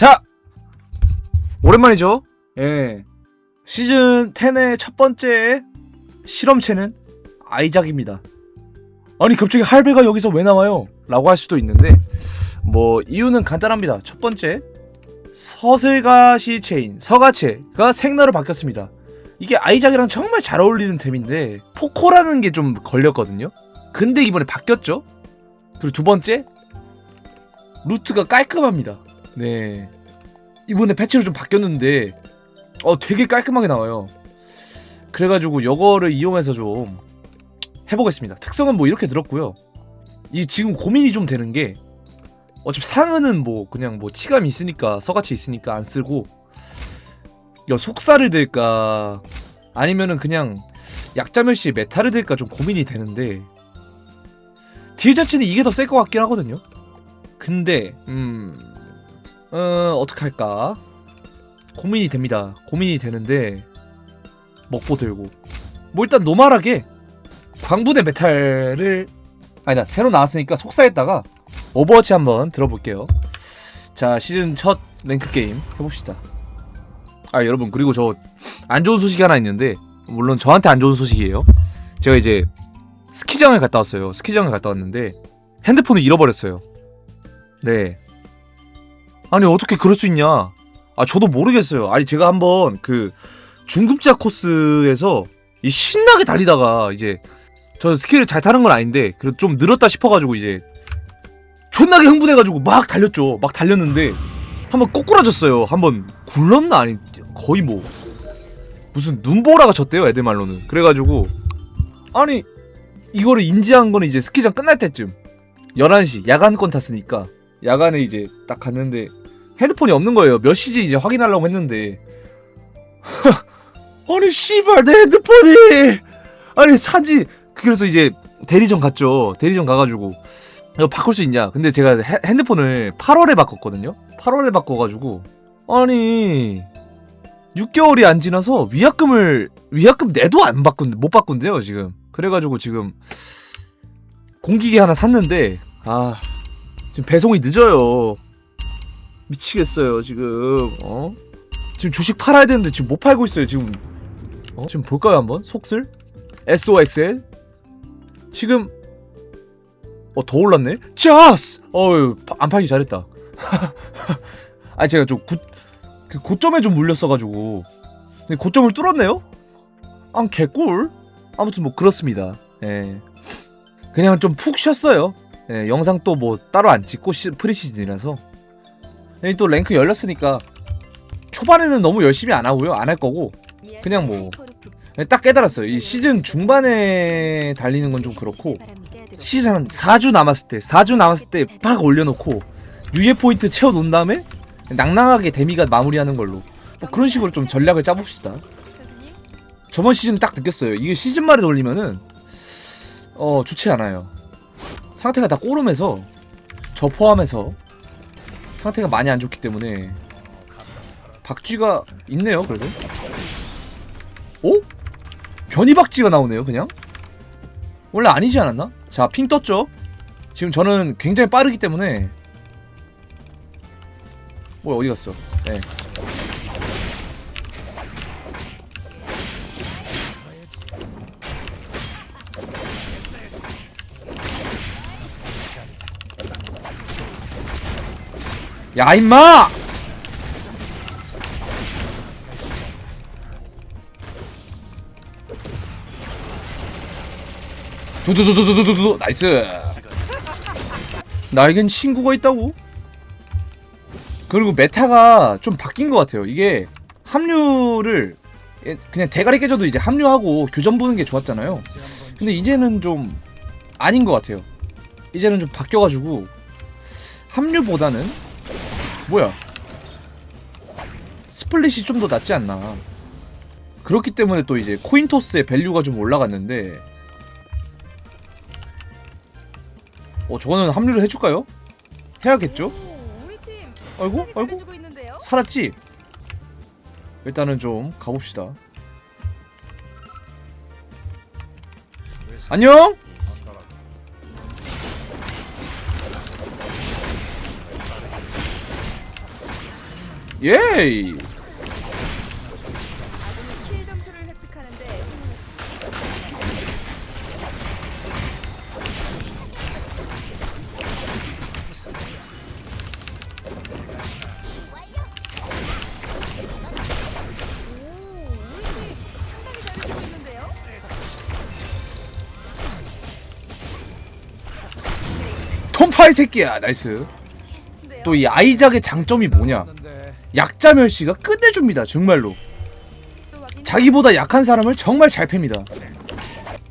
자 오랜만이죠. 예 시즌 10의 첫 번째 실험체는 아이작입니다. 아니 갑자기 할배가 여기서 왜 나와요? 라고 할 수도 있는데 뭐 이유는 간단합니다. 첫 번째 서슬가시 체인 서가체가 생나로 바뀌었습니다. 이게 아이작이랑 정말 잘 어울리는 템인데 포코라는 게 좀 걸렸거든요. 근데 이번에 바뀌었죠. 그리고 두 번째 루트가 깔끔합니다. 네. 이번에 패치로 좀 바뀌었는데 어 되게 깔끔하게 나와요. 그래가지고 이거를 이용해서 좀 해보겠습니다. 특성은 뭐 이렇게 들었고요. 이 지금 고민이 좀 되는 게 어차피 상은은 뭐 그냥 뭐 치감이 있으니까 서같이 있으니까 안 쓰고 야 속살을 들까 아니면은 그냥 약자멸시 메타를 들까 좀 고민이 되는데 딜 자체는 이게 더 셀 것 같긴 하거든요. 근데 음 어, 어떻게 할까? 고민이 됩니다. 고민이 되는데 먹보 들고 뭐 일단 노멀하게 광분의 메탈을 아니다 새로 나왔으니까 속사했다가 오버워치 한번 들어볼게요. 자 시즌 첫 랭크 게임 해봅시다. 아 여러분 그리고 저 안 좋은 소식이 하나 있는데 물론 저한테 안 좋은 소식이에요. 제가 이제 스키장을 갔다 왔어요. 스키장을 갔다 왔는데 핸드폰을 잃어버렸어요. 네. 아니 어떻게 그럴 수 있냐? 아 저도 모르겠어요. 아니 제가 한번 그 중급자 코스에서 이 신나게 달리다가 이제 저 스키를 잘 타는 건 아닌데 그래도 좀 늘었다 싶어가지고 이제 존나게 흥분해가지고 막 달렸죠. 막 달렸는데 한번 꼬꾸라졌어요. 한번 굴렀나 아니 거의 뭐 무슨 눈보라가 졌대요 애들 말로는. 그래가지고 아니 이거를 인지한 거는 이제 스키장 끝날 때쯤 11시 야간권 탔으니까 야간에 이제 딱 갔는데 핸드폰이 없는 거예요. 몇 시지 이제 확인하려고 했는데 아니 씨발 내 핸드폰이 아니 사지 그래서 이제 대리점 갔죠. 대리점 가가지고 이거 바꿀 수 있냐? 근데 제가 헤- 핸드폰을 8월에 바꿨거든요. 8월에 바꿔가지고 아니 6개월이 안 지나서 위약금을 위약금 내도 안 바꾼 못 바꾼대요 지금. 그래가지고 지금 공기계 하나 샀는데 아 지금 배송이 늦어요. 미치겠어요 지금. 어? 지금 주식 팔아야 되는데 지금 못 팔고 있어요 지금. 어? 지금 볼까요 한번 속슬? SOXL 지금 어 더 올랐네? 짜스! 어유 안 팔기 잘했다. 아 제가 좀 구, 그 고점에 좀 물렸어가지고 근데 고점을 뚫었네요? 아 개꿀. 아무튼 뭐 그렇습니다. 예. 그냥 좀 푹 쉬었어요. 예, 영상 또 뭐 따로 안 찍고 시, 프리시즌이라서 여기 또 랭크 열렸으니까 초반에는 너무 열심히 안 하고요. 안 할 거고 그냥 뭐 딱 깨달았어요. 이 시즌 중반에 달리는 건 좀 그렇고 시즌 한 4주 남았을 때 4주 남았을 때 팍 올려놓고 유예 포인트 채워 놓은 다음에 낭낭하게 데미가 마무리하는 걸로 뭐 그런 식으로 좀 전략을 짜봅시다. 저번 시즌 딱 느꼈어요. 이게 시즌 말에 돌리면은 어 좋지 않아요. 상태가 다 꼬름해서 저 포함해서 상태가 많이 안 좋기 때문에 박쥐가 있네요. 그래도 오? 변이 박쥐가 나오네요. 그냥 원래 아니지 않았나? 자, 핑 떴죠? 지금 저는 굉장히 빠르기 때문에 뭐야 어디 갔어? 네. 야 임마! 두두두두두두두 나이스. 나에겐 친구가 있다고? 그리고 메타가 좀 바뀐 것 같아요. 이게 합류를 예, 그냥 대가리 깨져도 이제 합류하고 교전 보는 게 좋았잖아요. 근데 이제는 좀 아닌 것 같아요. 이제는 좀 바뀌어가지고 합류보다는 뭐야 스플릿이 좀 더 낫지 않나 그렇기 때문에 또 이제 코인토스의 밸류가 좀 올라갔는데 어 저거는 합류를 해줄까요? 해야겠죠? 아이고 아이고 살았지? 일단은 좀 가봅시다 안녕? 데요? 톰파이 새끼야 나이스? 또 이 아이작의 장점이 뭐냐 약자 멸시가 끝내줍니다 정말로 자기보다 약한 사람을 정말 잘 팹니다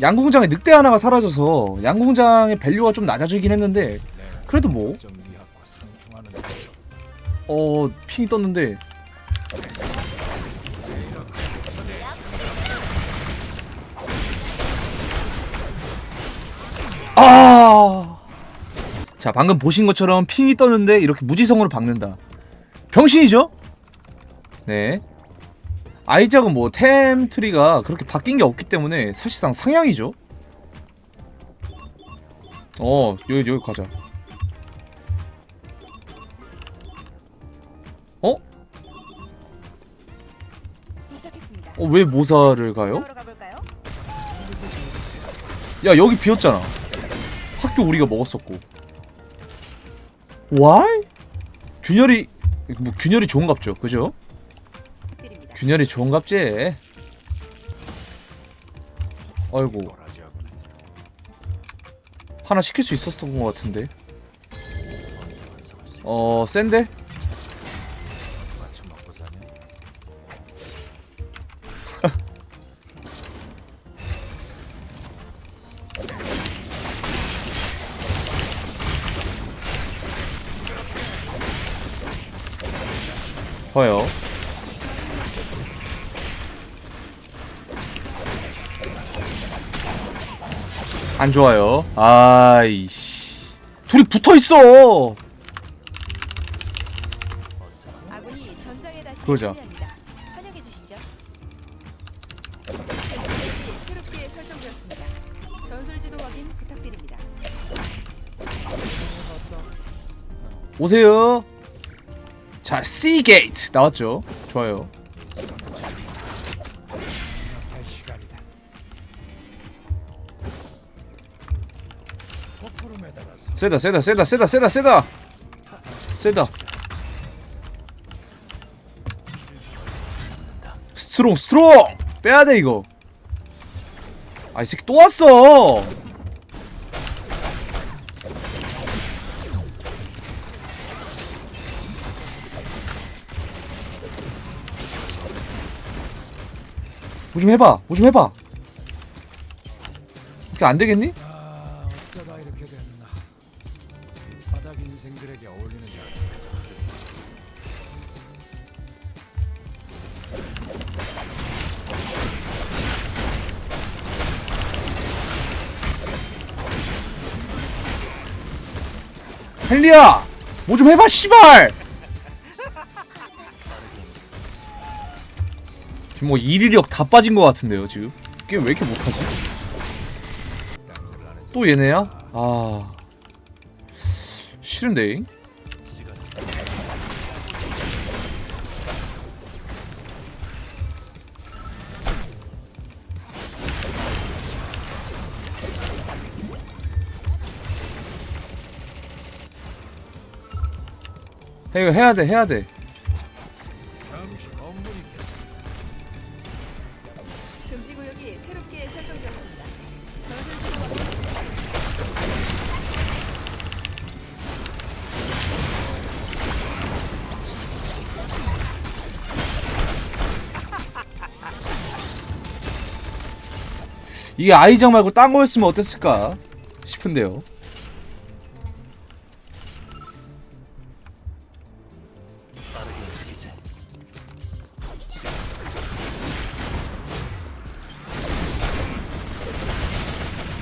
양궁장에 늑대 하나가 사라져서 양궁장의 밸류가 좀 낮아지긴 했는데 그래도 뭐 어, 핑이 떴는데 아! 자, 방금 보신 것처럼 핑이 떴는데 이렇게 무지성으로 박는다. 병신이죠? 네. 아이작은 뭐 템 트리가 그렇게 바뀐 게 없기 때문에 사실상 상향이죠. 어, 여기 여기 가자. 어? 어, 왜 모사를 가요? 야 여기 비었잖아 학교 우리가 먹었었고 왈? 균열이 뭐 균열이 좋은갑죠 그죠? 균열이 좋은갑지 아이고 하나 시킬 수 있었던 것 같은데 어 센데? 봐요. 안 좋아요. 아이씨. 둘이 붙어있어! 그러자. 오세요. 자, C 게이트 나왔죠. 좋아요. 세다, 세다, 세다, 세다, 세다, 세다. 세다. 스트롱, 스트롱. 빼야 돼 이거. 아, 이 새끼 또 왔어. 뭐 좀 해봐. 뭐 좀 해봐. 이렇게 안 되겠니? 아, 어쩌다 이렇게 됐나. 바닥 인생들에게 어울리는 게 헨리야! 뭐 좀 해봐, 씨발! 지금 뭐 일이력 다 빠진 것 같은데요, 지금? 게임 왜 이렇게 못하지? 또 얘네야? 아... 싫은데? 해, 이거 해야 돼, 해야 돼. 이게 아이작 말고 딴 거였으면 어땠을까 싶은데요.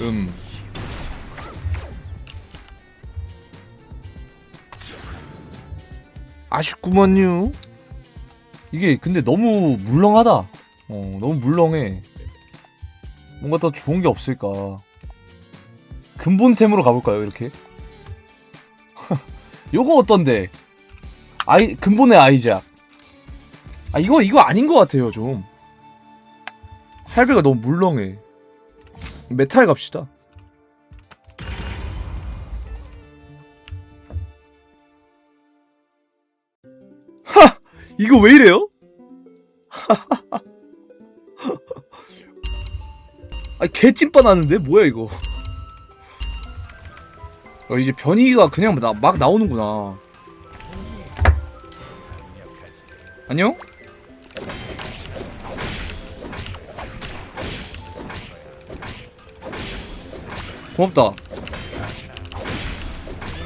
음. 아쉽구먼요. 이게 근데 너무 물렁하다. 어, 너무 물렁해. 뭔가 더 좋은 게 없을까? 근본템으로 가볼까요, 이렇게? 요거 어떤데? 아이, 근본의 아이작. 아 이거 이거 아닌 것 같아요 좀 할배가 너무 물렁해 메탈 갑시다 하 이거 왜 이래요? 아 개찐빠 나는데 뭐야 이거 어, 이제 변이가 그냥 나, 막 나오는구나 안녕? 고맙다.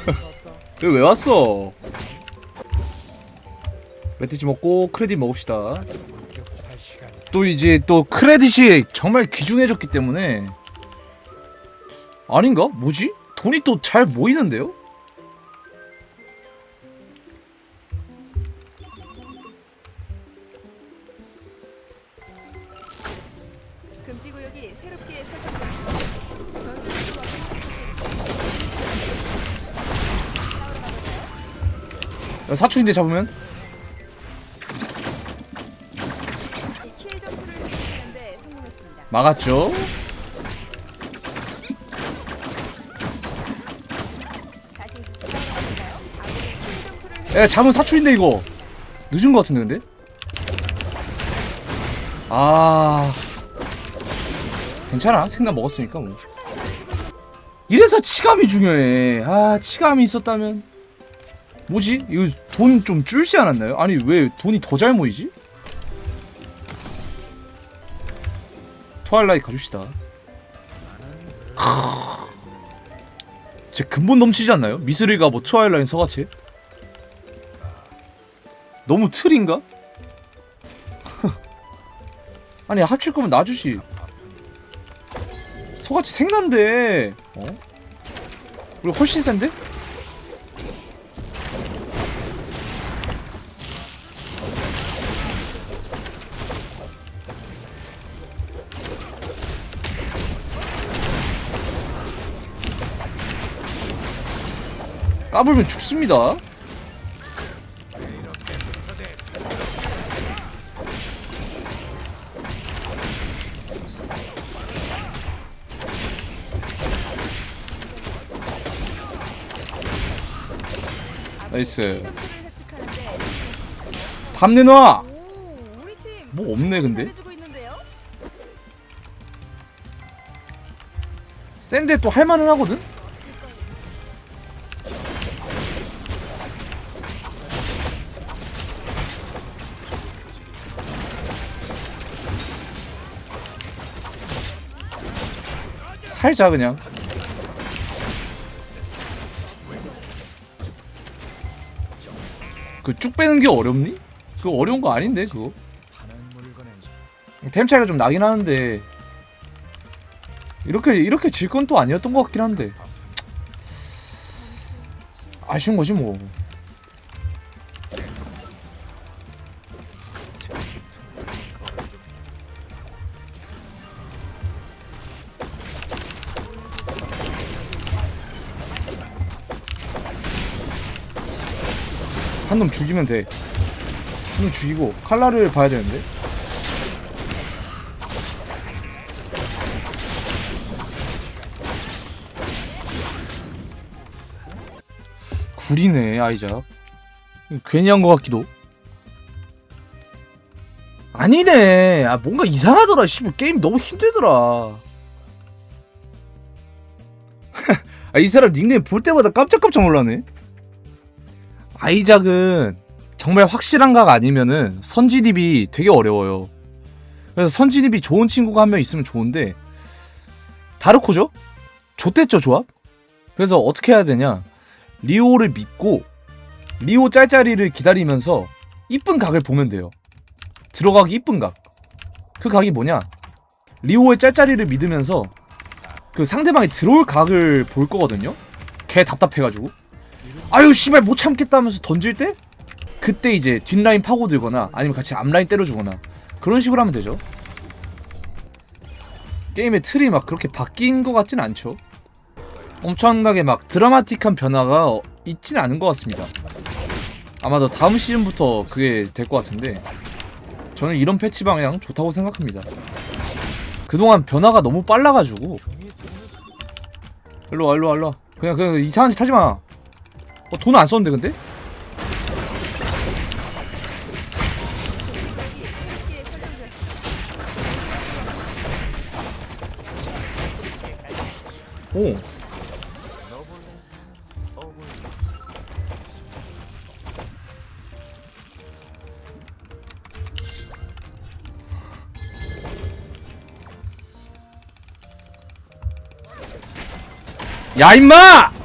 여기 왜 왔어? 매트지 먹고 크레딧 먹읍시다. 또 이제 또 크레딧이 정말 귀중해졌기 때문에 아닌가? 뭐지? 돈이 또 잘 모이는데요? 구역이 새롭 막았죠. 회복- 야 잡은 사촌인데 이거 늦은 것 같은데 근데? 아 괜찮아 생각 먹었으니까 뭐 이래서 치감이 중요해 아 치감이 있었다면 뭐지 이거 돈 좀 줄지 않았나요? 아니 왜 돈이 더 잘 모이지? 트와일라이트 가줍시다. 제 근본 넘치지 않나요? 미스릴과 뭐 트와일라이트 서같이 너무 틀인가? 아니 합칠 거면 놔주지 소같이 생난데 어? 우리 훨씬 센데? 까불면 죽습니다 나이스 밤 내놔 뭐 없네 근데? 센데 또 할만은 하거든? 살자 그냥 그 쭉 빼는 게 어렵니? 그거 어려운 거 아닌데 그거 템 차이가 좀 나긴 하는데 이렇게 이렇게 질 건 또 아니었던 것 같긴 한데 아쉬운 거지 뭐. 놈 죽이면 돼. 한놈 죽이고 칼라를 봐야 되는데. 구리네 아이작. 괜히 한 것 같기도. 아니네. 아 뭔가 이상하더라 씨발. 게임 너무 힘들더라. 아, 이 사람 닉네임 볼 때마다 깜짝깜짝 놀라네 아이작은 정말 확실한 각 아니면은 선진입이 되게 어려워요 그래서 선진입이 좋은 친구가 한 명 있으면 좋은데 다르코죠? 좋댔죠 조합? 그래서 어떻게 해야 되냐 리오를 믿고 리오 짤짤이를 기다리면서 이쁜 각을 보면 돼요. 들어가기 이쁜 각. 그 각이 뭐냐? 리오의 짤짤이를 믿으면서 그 상대방이 들어올 각을 볼 거거든요. 개 답답해가지고 아유 씨발 못 참겠다 하면서 던질 때 그때 이제 뒷라인 파고들거나 아니면 같이 앞라인 때려주거나 그런 식으로 하면 되죠. 게임의 틀이 막 그렇게 바뀐 것 같진 않죠. 엄청나게 막 드라마틱한 변화가 어- 있지는 않은 것 같습니다. 아마도 다음 시즌부터 그게 될 것 같은데 저는 이런 패치 방향 좋다고 생각합니다. 그동안 변화가 너무 빨라가지고 일로 와 일로 와 일로 와 그냥 그냥 이상한 짓 하지 마. 어, 돈 안 썼는데 근데? 오. 야 임마!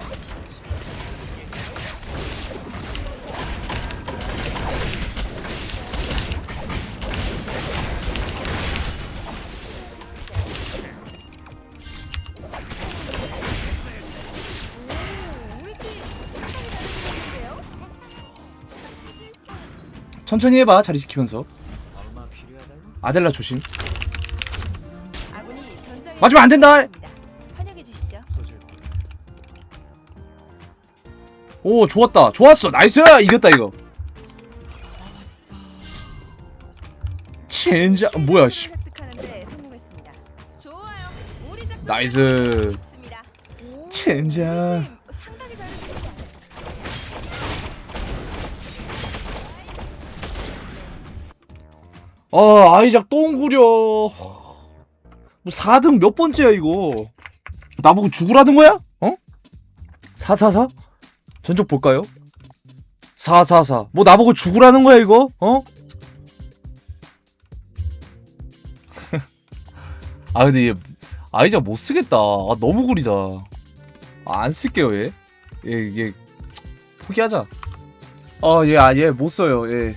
천천히 해봐 자리 지키면서. 아델라 조심. 맞으면 안 된다! 오 좋았다. 좋았어. 나이스! 이겼다 이거. 젠장 뭐야 씨. 나이스. 젠장. 아 아이작 똥 구려 뭐 4등 몇 번째야 이거 나보고 죽으라는 거야? 어? 444? 전적 볼까요? 444. 뭐 나보고 죽으라는 거야 이거? 어? 아 근데 얘 아이작 못 쓰겠다. 아 너무 구리다. 아, 안 쓸게요 얘. 얘 얘 포기하자. 아 얘 아 얘 못 써요 얘.